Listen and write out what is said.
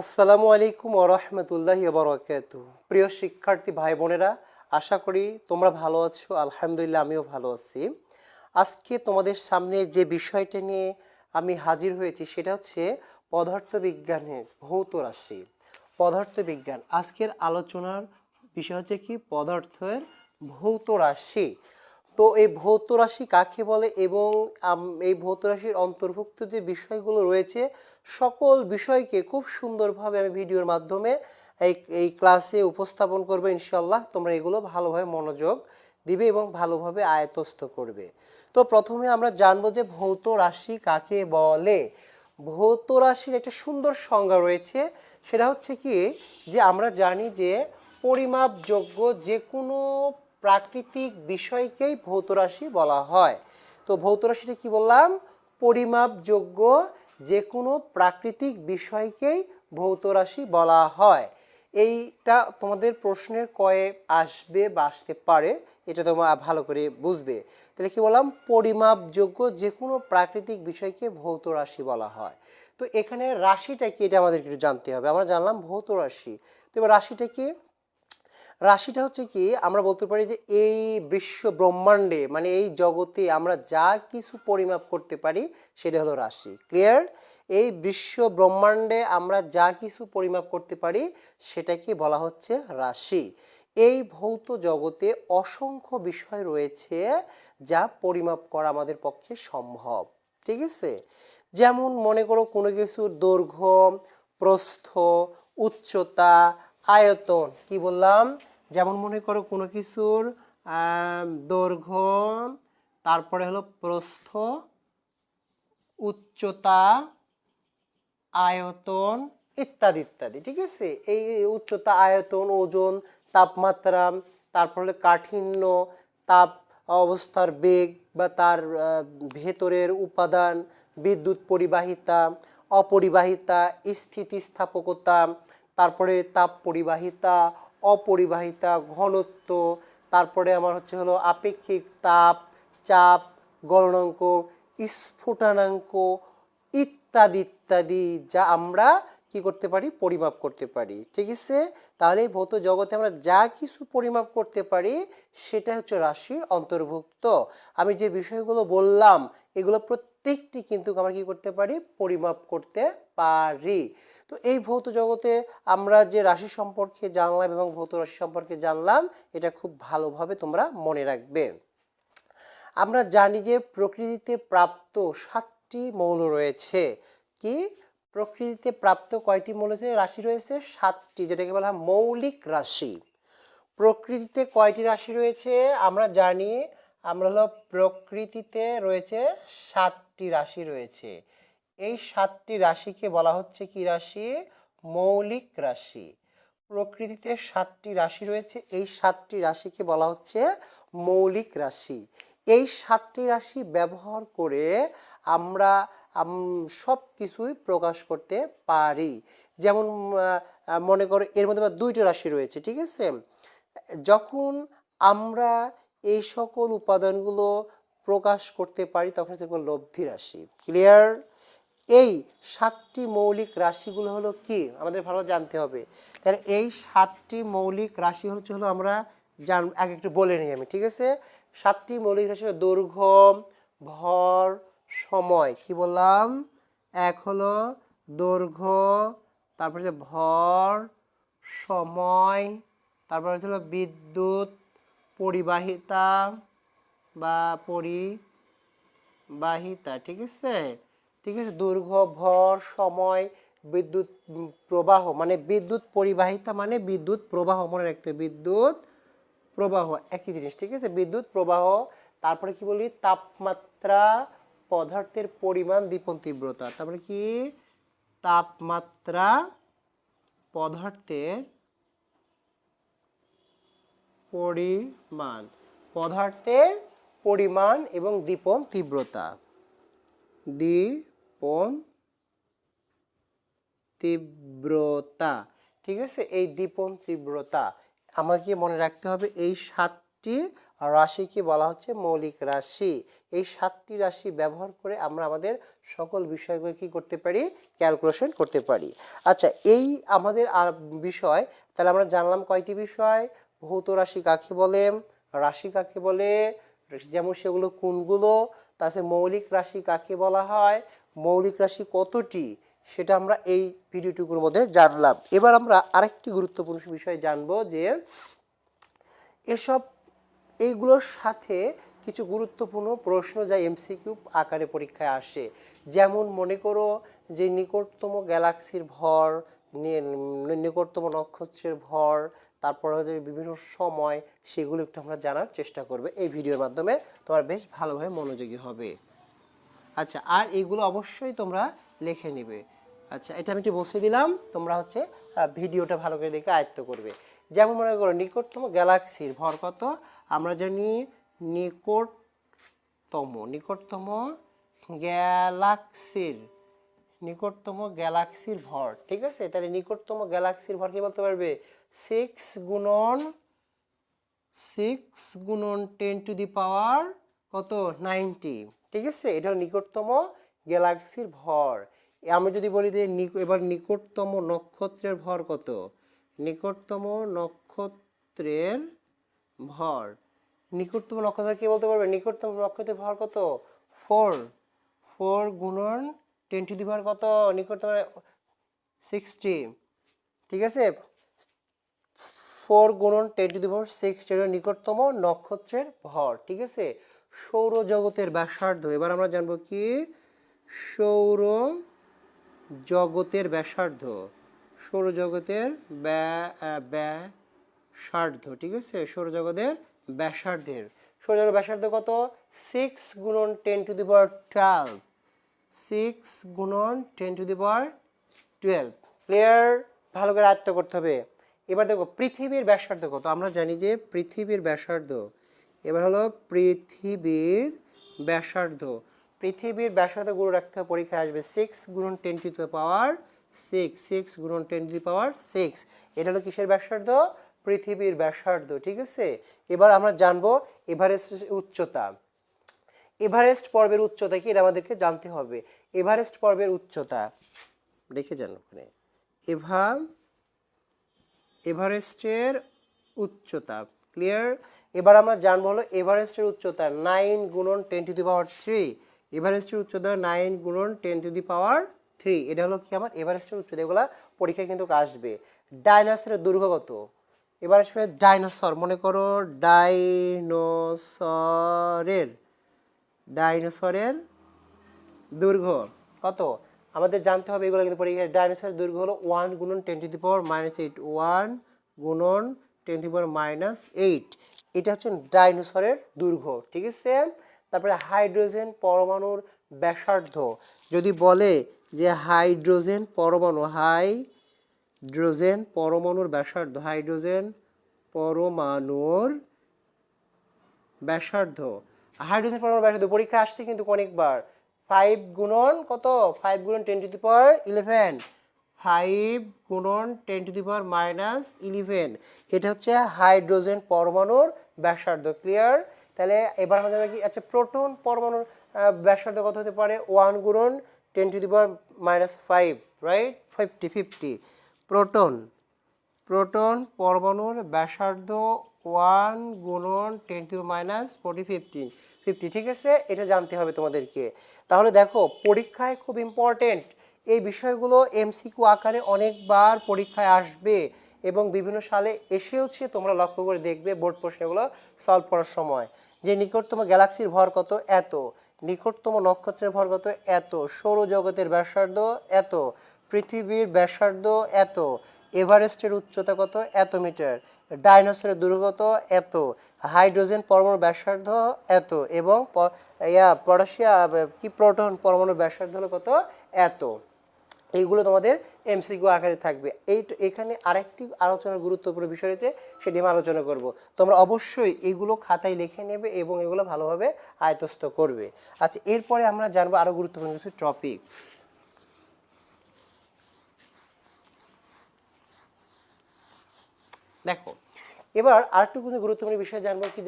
আসসালামু আলাইকুম ওরহমতুল্লাহি বরকাত প্রিয় শিক্ষার্থী ভাই বোনেরা, আশা করি তোমরা ভালো আছো, আলহামদুলিল্লাহ আমিও ভালো আছি। আজকে তোমাদের সামনে যে বিষয়টা নিয়ে আমি হাজির হয়েছি সেটা হচ্ছে পদার্থবিজ্ঞানের ভৌত রাশি। পদার্থবিজ্ঞান, আজকের আলোচনার বিষয় হচ্ছে কি? পদার্থের ভৌত রাশি। তো এই ভৌত রাশি কাকে বলে এবং এই ভৌত রাশির অন্তর্ভুক্ত যে বিষয়গুলো রয়েছে, সকল বিষয়কে খুব সুন্দরভাবে আমি ভিডিওর মাধ্যমে এই এই ক্লাসে উপস্থাপন করব ইনশাল্লাহ তোমরা এগুলো ভালোভাবে মনোযোগ দিবে এবং ভালোভাবে আয়তস্থ করবে। তো প্রথমে আমরা জানব যে ভৌত রাশি কাকে বলে। ভৌত রাশির একটা সুন্দর সংজ্ঞা রয়েছে, সেটা হচ্ছে কি যে আমরা জানি যে পরিমাপযোগ্য যে কোনো প্রাকৃতিক বিষয়কেই ভৌত রাশি বলা হয়। তো ভৌত রাশিটা কি বললাম? পরিমাপযোগ্য যে কোনো প্রাকৃতিক বিষয়কেই ভৌত রাশি বলা হয়। এইটা তোমাদের প্রশ্নের কয়ে আসবে বা আসতে পারে, এটা তোমরা ভালো করে বুঝবে। তাহলে কি বললাম? পরিমাপযোগ্য যে কোনো প্রাকৃতিক বিষয়কে ভৌত রাশি বলা হয়। তো এখানে রাশিটা কি? এটা আমাদের একটু জানতে হবে। আমরা জানলাম ভৌত রাশি তো এবার রাশিটা কি? রাশিটা হচ্ছে কি, আমরা বলতে পারি যে এই বিশ্ব ব্রহ্মাণ্ডে মানে এই জগতে আমরা যা কিছু পরিমাপ করতে পারি, সেটা হলো রাশি। ক্লিয়ার এই বিশ্ব ব্রহ্মাণ্ডে আমরা যা কিছু পরিমাপ করতে পারি, সেটাকে বলা হচ্ছে রাশি। এই ভৌত জগতে অসংখ্য বিষয় রয়েছে যা পরিমাপ করা আমাদের পক্ষে সম্ভব। ঠিক আছে? যেমন মনে করো কোনো কিছুর দৈর্ঘ্য, প্রস্থ, উচ্চতা, আয়তন, কি বললাম? যেমন মনে করো কোনো কিছুর দৈর্ঘ্য, তারপরে হলো প্রস্থ, উচ্চতা, আয়তন ইত্যাদি ইত্যাদি, ঠিক আছে? এই উচ্চতা, আয়তন, ওজন, তাপমাত্রা, তারপর হলো কাঠিন্য, তাপ অবস্থার বেগ বা তার ভেতরের উপাদান, বিদ্যুৎ পরিবাহিতা, অপরিবাহিতা, স্থিতিস্থাপকতা, তারপরে তাপ পরিবাহিতা অপরিবাহিতা, ঘনত্ব, তারপরে আমার হচ্ছে হলো আপেক্ষিক তাপ, চাপ, গলনাঙ্ক, স্ফুটনাঙ্ক ইত্যাদি ইত্যাদি, যা আমরা কি করতে পারি? পরিমাপ করতে পারি। ঠিক আছে? তাহলে ভৌত জগতে আমরা যা কিছু পরিমাপ করতে পারি সেটা হচ্ছে রাশির অন্তর্ভুক্ত। আমি যে বিষয়গুলো বললাম, এগুলো প্রত্যেকটি কিন্তু আমরা কি করতে পারি? পরিমাপ করতে পারি। তো এই ভৌত জগতে আমরা যে রাশি সম্পর্কে জানলাম এবং ভৌত রাশি সম্পর্কে জানলাম, এটা খুব ভালোভাবে তোমরা মনে রাখবে। আমরা জানি যে প্রকৃতিতে প্রাপ্ত সাতটি মৌল রয়েছে। কি? প্রকৃতিতে প্রাপ্ত কয়টি মৌল রাশি রয়েছে? সাতটি, যেটাকে বলা হয় মৌলিক রাশি। প্রকৃতিতে কয়টি রাশি রয়েছে? আমরা জানি আমরা হলো প্রকৃতিতে রয়েছে সাতটি রাশি রয়েছে। এই সাতটি রাশিকে বলা হচ্ছে কি রাশি? মৌলিক রাশি। প্রকৃতিতে সাতটি রাশি রয়েছে, এই সাতটি রাশিকে বলা হচ্ছে মৌলিক রাশি। এই সাতটি রাশি ব্যবহার করে আমরা সব কিছুই প্রকাশ করতে পারি। যেমন মনে করো এর মধ্যে দুইটা রাশি রয়েছে, ঠিক আছে? যখন আমরা এই সকল উপাদানগুলো প্রকাশ করতে পারি, তখন হচ্ছে লব্ধি রাশি। ক্লিয়ার এই সাতটি মৌলিক রাশিগুলো হলো কি? আমাদের ভালো জানতে হবে। তাহলে এই সাতটি মৌলিক রাশি হচ্ছে হলো আমরা জান, আগে একটু বলে নিই আমি, ঠিক আছে? সাতটি মৌলিক রাশি হলো দৈর্ঘ্য, ভর, সময়। কি বললাম? এক হলো দৈর্ঘ্য, তারপর হচ্ছে ভর, সময়, তারপর হচ্ছে বিদ্যুৎ পরিবাহিতা বা পরিবাহিতা, ঠিক আছে? ঠিক আছে দৈর্ঘ্য ভর, সময়, বিদ্যুৎ প্রবাহ মানে বিদ্যুৎ পরিবাহিতা মানে বিদ্যুৎ প্রবাহ, মনে রাখতে বিদ্যুৎ প্রবাহ, একই জিনিস, ঠিক আছে? বিদ্যুৎ প্রবাহ, তারপরে কি বলি? তাপমাত্রা পদার্থের পরিমাণ দীপন তীব্রতা, তারপরে কি? তাপমাত্রা পদার্থের পরিমাণ পদার্থের পরিমাণ এবং দীপন তীব্রতা। দীপন তীব্রতা, ঠিক আছে? এই দীপন তীব্রতা আমাকে মনে রাখতে হবে এই সাত সাতটি রাশিকে বলা হচ্ছে মৌলিক রাশি। এই সাতটি রাশি ব্যবহার করে আমরা আমাদের সকল বিষয়গুলো কি করতে পারি? ক্যালকুলেশন করতে পারি। আচ্ছা এই আমাদের আর বিষয়, তাহলে আমরা জানলাম কয়টি বিষয়? ভৌত রাশি কাকে বলে? রাশি কাকে বলে? যেমন সেগুলো কোনগুলো? তাছাড়া মৌলিক রাশি কাকে বলা হয়? মৌলিক রাশি কতটি? সেটা আমরা এই ভিডিওটুকুর মধ্যে জানলাম। এবার আমরা আরেকটি গুরুত্বপূর্ণ বিষয় জানব যে এসব এইগুলোর সাথে কিছু গুরুত্বপূর্ণ প্রশ্ন যা এমসিকিউ আকারে পরীক্ষায় আসে। যেমন মনে করো যে নিকটতম গ্যালাক্সির ভর নিকটতম নক্ষত্রের ভর, তারপরে হচ্ছে বিভিন্ন সময় সেগুলো একটু আমরা জানার চেষ্টা করবে এই ভিডিওর মাধ্যমে। তোমার বেশ ভালোভাবে মনোযোগী হবে। আচ্ছা আর এগুলো অবশ্যই তোমরা লিখে নিবে। আচ্ছা এটা আমি একটু বসে দিলাম। তোমরা হচ্ছে ভিডিওটা ভালো করে দেখে আয়ত্ত করবে। যেমন মনে করো, নিকটতম গ্যালাক্সির ভর কত? আমরা জানি নিকটতম নিকটতম গ্যালাক্সির নিকটতম গ্যালাক্সির ভর, ঠিক আছে? তাহলে নিকটতম গ্যালাক্সির ভর কি বলতে পারবে? সিক্স গুণন সিক্স গুণন টেন টু দি পাওয়ার কত? নাইনটি ঠিক আছে? এটা নিকটতম গ্যালাক্সির ভর। আমি যদি বলি যে এবার নিকটতম নক্ষত্রের ভর কত? নিকটতম নক্ষত্রের ভর। নিকটতম নক্ষত্র কি বলতে পারবে? নিকটতম নক্ষত্রের ভর কত? ফোর ফোর গুণন টেন টু দি পাওয়ার কত? নিকটতম সিক্সটি ঠিক আছে? ফোর গুণন ten to the power six এর নিকটতম নক্ষত্রের ভর, ঠিক আছে? সৌরজগতের ব্যাসার্ধ। এবার আমরা জানব কি? সৌর জগতের ব্যাসার্ধ। সৌরজগতের ব্যা- ব্যাসার্ধ, ঠিক আছে? সৌরজগতের ব্যাসার্ধের। সৌরজগতের ব্যাসার্ধ কত? সিক্স গুণন ten to the power twelve six গুণন ten to the power twelve clear ভালো করে আয়ত্ত করতে হবে। এবার দেখো, পৃথিবীর ব্যাসার্ধ কত? আমরা জানি যে পৃথিবীর ব্যাসার্ধ। এবার হলো পৃথিবীর ব্যাসার্ধ। পৃথিবীর ব্যাসার্ধগুলো রাখতে হবে, পরীক্ষায় আসবে সিক্স গুণন ten to the power six six গুণন ten to the power six এটা হলো কিসের ব্যাসার্ধ? পৃথিবীর ব্যাসার্ধ, ঠিক আছে? এবার আমরা জানব এভারেস্ট উচ্চতা। এভারেস্ট পর্বের উচ্চতা কি? এটা আমাদেরকে জানতে হবে। এভারেস্ট পর্বের উচ্চতা। রেখে যান ওখানে। এভা এভারেস্টের উচ্চতা। ক্লিয়ার এবার আমরা জানব হলো এভারেস্টের উচ্চতা নাইন গুণন ten to the power three এভারেস্টের উচ্চতা নাইন গুণন ten to the power three এটা হলো কি আমার? এভারেস্টের উচ্চতা। এগুলা পরীক্ষায় কিন্তু আসবে। ডাইনোসরের দৈর্ঘ্য কত? এবার আসবে ডাইনোসর মনে করো ডাইনোসরের ডাইনোসরের দৈর্ঘ্য কত? আমাদের জানতে হবে এগুলো কিন্তু পরীক্ষায়। ডাইনোসরের দৈর্ঘ্য হলো ওয়ান গুণন ten to the power minus eight one গুণন ten to the power minus eight এটা হচ্ছে ডাইনোসরের দৈর্ঘ্য ঠিক আছে? তারপরে হাইড্রোজেন পরমাণুর ব্যাসার্ধ। যদি বলে যে হাইড্রোজেন পরমাণু, হাইড্রোজেন পরমাণুর ব্যাসার্ধ, হাইড্রোজেন পরমাণুর ব্যাসার্ধ। হাইড্রোজেন পরমাণু ব্যাসার্ধ পরীক্ষা আসছে কিন্তু অনেকবার। ফাইভ গুণন কত? ফাইভ গুণন ten to the power eleven five গুণন ten to the power minus eleven এটা হচ্ছে হাইড্রোজেন পরমাণুর ব্যাসার্ধ। ক্লিয়ার তাহলে এবার আমাদের কি? আচ্ছা প্রোটন পরমাণুর ব্যাসার্ধ কত হতে পারে? ওয়ান গুণন ten to the power minus five right fifty fifty proton proton পরমাণুর ব্যাসার্ধ ওয়ান গুণন ten to minus forty fifteen fifty ঠিক আছে? এটা জানতে হবে তোমাদেরকে। তাহলে দেখো, পরীক্ষায় খুব ইম্পর্টেন্ট এই বিষয়গুলো এমসিকিউ আকারে অনেকবার পরীক্ষায় আসবে এবং বিভিন্ন সালে এসেওছে তোমরা লক্ষ্য করে দেখবে বোর্ড প্রশ্নগুলো সলভ করার সময়। যে নিকটতম গ্যালাক্সির ভর কত? এত। নিকটতম নক্ষত্রের ভর কত? এত। সৌরজগতের ব্যাসার্ধ এত। পৃথিবীর ব্যাসার্ধ এত। এভারেস্টের উচ্চতা কত? এত মিটার। ডাইনোসরের দৈর্ঘ্য কত? এত। হাইড্রোজেন পরমাণু ব্যাসার্ধ এত এবং ইয়া কি প্রোটন পরমাণু ব্যাসার্ধ হলো কত? এত। এইগুলো তোমাদের এমসিকিউ আকারে থাকবে। এই এখানে আরেকটি আলোচনার গুরুত্বপূর্ণ বিষয় রয়েছে, সেটি আমি আলোচনা করব। তোমরা অবশ্যই এগুলো খাতায় লিখে নেবে এবং এগুলো ভালোভাবে আয়তস্থ করবে। আচ্ছা এরপরে আমরা জানব আরও গুরুত্বপূর্ণ কিছু টপিকস দেখো এবার আরেকটু গুরুত্বপূর্ণ বিষয় জানব কি